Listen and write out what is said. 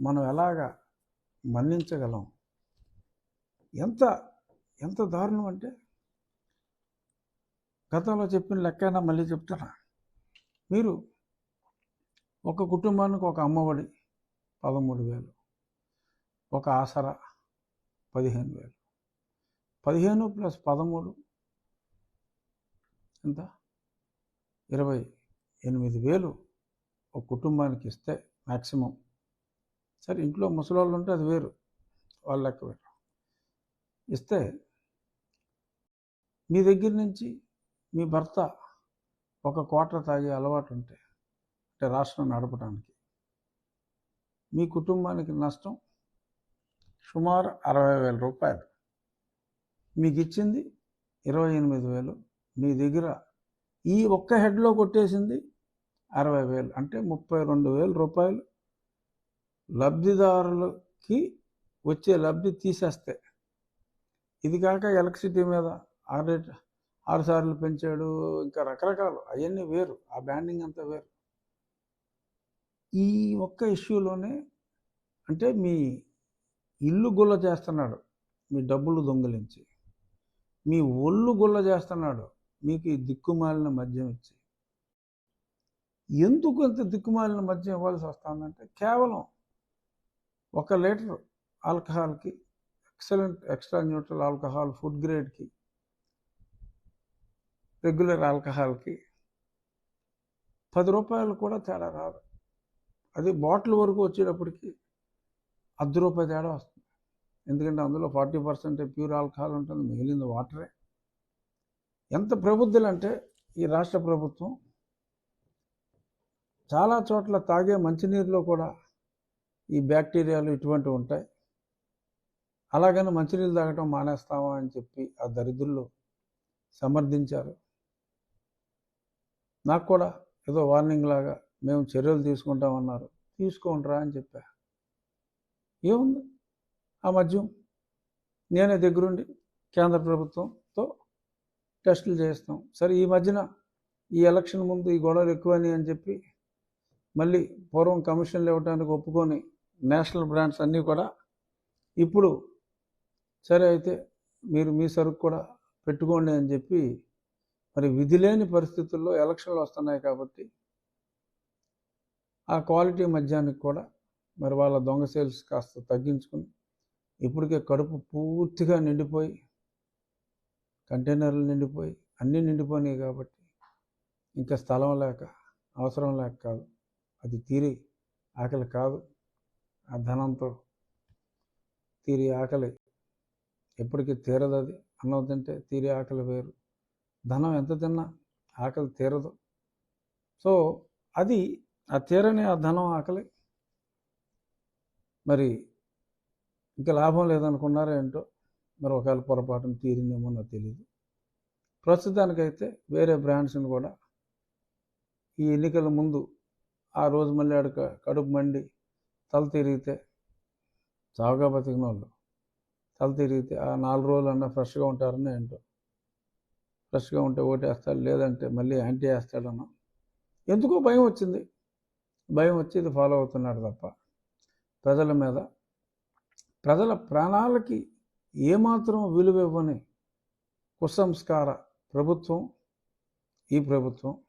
మనం ఎలాగా మన్నించగలం? ఎంత ఎంత దారుణం అంటే గతంలో చెప్పిన లెక్కైనా మళ్ళీ చెప్తున్నా. మీరు ఒక కుటుంబానికి ఒక అమ్మఒడి పదమూడు వేలు ఒక ఆసరా పదిహేను వేలు. పదిహేను ప్లస్ పదమూడు ఎంత? ఇరవై ఎనిమిది వేలు ఒక కుటుంబానికి ఇస్తే మ్యాక్సిమం సరే ఇంట్లో ముసలోళ్ళు ఉంటే అది వేరు. వాళ్ళ లెక్క వేరు. ఇస్తే మీ దగ్గర నుంచి మీ భర్త ఒక క్వార్టర్ తాగే అలవాటు ఉంటే అంటే రాష్ట్రం నడపడానికి మీ కుటుంబానికి నష్టం సుమారు అరవై వేల రూపాయలు. మీకు ఇచ్చింది ఇరవై ఎనిమిది వేలు. మీ దగ్గర ఈ ఒక్క హెడ్లో కొట్టేసింది అరవై వేలు. అంటే ముప్పై రెండు వేల రూపాయలు లబ్ధిదారులకి వచ్చే లబ్ధి తీసేస్తే. ఇది కాక ఎలక్ట్రిసిటీ మీద ఆరు రేట్ ఆరు సార్లు పెంచాడు ఇంకా రకరకాలు. అవన్నీ వేరు. ఆ బ్యాండింగ్ అంతా వేరు. ఈ ఒక్క ఇష్యూలోనే అంటే మీ ఇల్లు గుల్ల చేస్తున్నాడు మీ డబ్బులు దొంగిలించి. మీ ఒళ్ళు గుల్ల చేస్తున్నాడు మీకు ఈ దిక్కుమాలిన మద్యం ఇచ్చి. ఎందుకు అంత దిక్కుమాలిన మద్యం ఇవ్వాల్సి వస్తుందంటే కేవలం ఒక litre ఆల్కహాల్కి excellent extra neutral alcohol food గ్రేడ్కి regular ఆల్కహాల్కి పది రూపాయలు కూడా తేడా రాదు. అది బాటిల్ వరకు వచ్చేటప్పటికి అర్ధ రూపాయి తేడా వస్తుంది. ఎందుకంటే అందులో ఫార్టీ పర్సెంట్ ప్యూర్ ఆల్కహాల్ ఉంటుంది మిగిలింది వాటరే. ఎంత ప్రబుద్ధులు అంటే ఈ రాష్ట్ర ప్రభుత్వం చాలా చోట్ల తాగే మంచినీరులో కూడా ఈ బ్యాక్టీరియాలు ఇటువంటివి ఉంటాయి. అలాగని మంచినీళ్ళు తాగటం మానేస్తామా అని చెప్పి ఆ దరిద్రులు సమర్థించారు. నాకు కూడా ఏదో వార్నింగ్ లాగా మేము చర్యలు తీసుకుంటామన్నారు. తీసుకోండిరా అని చెప్పా. ఏముంది? ఆ మద్యం నేనే దగ్గరుండి కేంద్ర ప్రభుత్వంతో టెస్టులు చేస్తాం. సరే ఈ మధ్యన ఈ ఎలక్షన్ ముందు ఈ గొడవలు ఎక్కువని అని చెప్పి మళ్ళీ పూర్వం కమిషన్లు ఇవ్వడానికి ఒప్పుకొని నేషనల్ బ్రాండ్స్ అన్నీ కూడా ఇప్పుడు సరే అయితే మీరు మీ సరుకు కూడా పెట్టుకోండి అని చెప్పి మరి విధి లేని పరిస్థితుల్లో ఎలక్షన్లు వస్తున్నాయి కాబట్టి ఆ క్వాలిటీ మద్యానికి కూడా మరి వాళ్ళ దొంగ సేల్స్ కాస్త తగ్గించుకుని ఇప్పటికే కడుపు పూర్తిగా నిండిపోయి కంటైనర్లు నిండిపోయి అన్నీ నిండిపోయినాయి కాబట్టి ఇంకా స్థలం లేక అవసరం లేక కాదు. అది తీరి ఆకలి కాదు. ఆ ధనంతో తీరి ఆకలి ఎప్పటికీ తీరదు అది. అన్నం తింటే తీరి ఆకలి వేరు. ధనం ఎంత తిన్నా ఆకలి తీరదు. సో అది ఆ తీరని ఆ ధనం ఆకలి. మరి ఇంకా లాభం లేదనుకున్నారా ఏంటో మరి ఒకవేళ పొరపాటున తీరిందేమో నాకు తెలియదు ప్రస్తుతానికైతే వేరే బ్రాండ్స్ని కూడా ఈ ఎన్నికల ముందు ఆ రోజు మళ్ళీ ఆడ కడుపు మండి తల తిరిగితే చావుగా బతికిన వాళ్ళు. తల తిరిగితే ఆ నాలుగు రోజులు అన్నా ఫ్రెష్గా ఉంటారని ఏంటో ఫ్రెష్గా ఉంటే ఓటేస్తాడు లేదంటే మళ్ళీ యాంటీ వేస్తాడన్నా ఎందుకో భయం వచ్చింది. భయం వచ్చి ఇది ఫాలో అవుతున్నాడు తప్ప. ప్రజల మీద ప్రజల ప్రాణాలకి ఏమాత్రం విలువ ఇవ్వని కుసంస్కార ప్రభుత్వం ఈ ప్రభుత్వం